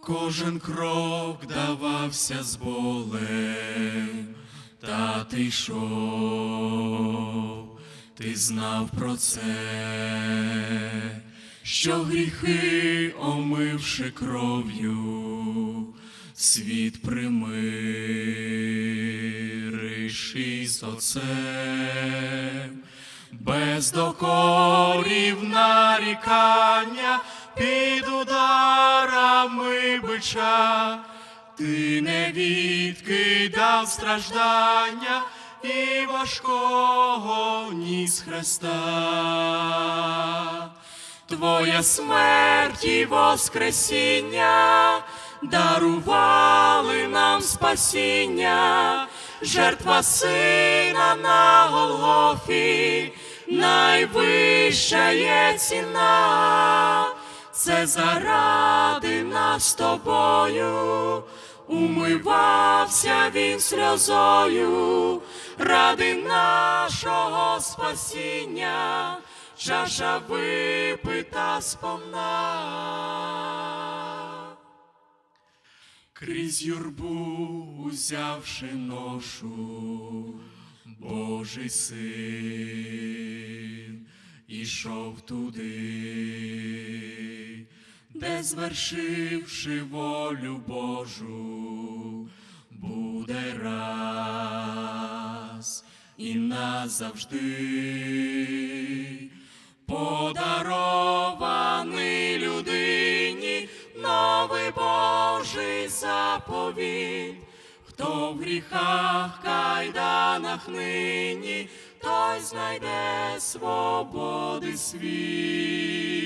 Кожен крок давався з болем, та ти йшов, ти знав про це, що гріхи, омивши кров'ю, світ примириш із отцем, без докорів нарікання під ударами бича, ти не відкидав страждання і важкого ніс Христа. Твоя смерть і воскресіння дарували нам спасіння, жертва сина на Голгофі, найвища є ціна, це заради нас тобою, умивався він сльозою, ради нашого спасіння, чаша випита сповна. Крізь юрбу узявши ношу, Божий син ішов туди, де звершивши волю Божу, буде раз і назавжди Божий заповіт. Хто в гріхах кайданах нині, той знайде свободи світ.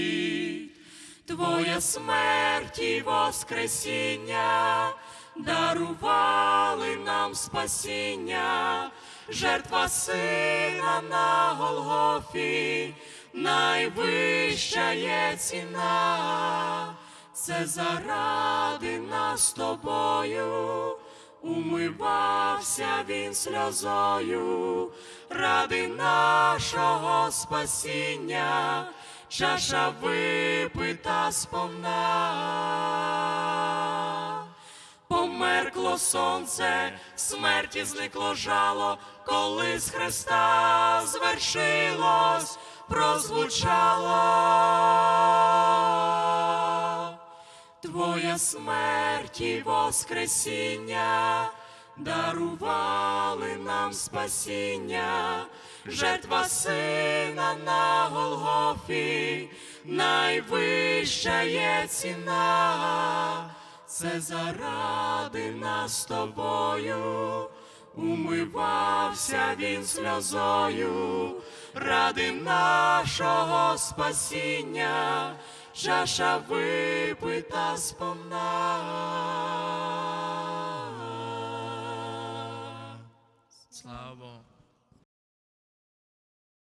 Твоя смерть і воскресіння дарували нам спасіння, жертва сина на Голгофі, найвища є ціна, це заради нас тобою. Умивався він сльозою ради нашого спасіння, чаша випита сповна. Померкло сонце, смерті зникло жало, коли з Христа звершилось, прозвучало. Твоя смерть і воскресіння дарували нам спасіння, жертва сина на Голгофі, найвища є ціна, це заради нас тобою. Умивався він сльозою, ради нашого спасіння, чаша випита сповна. Слава.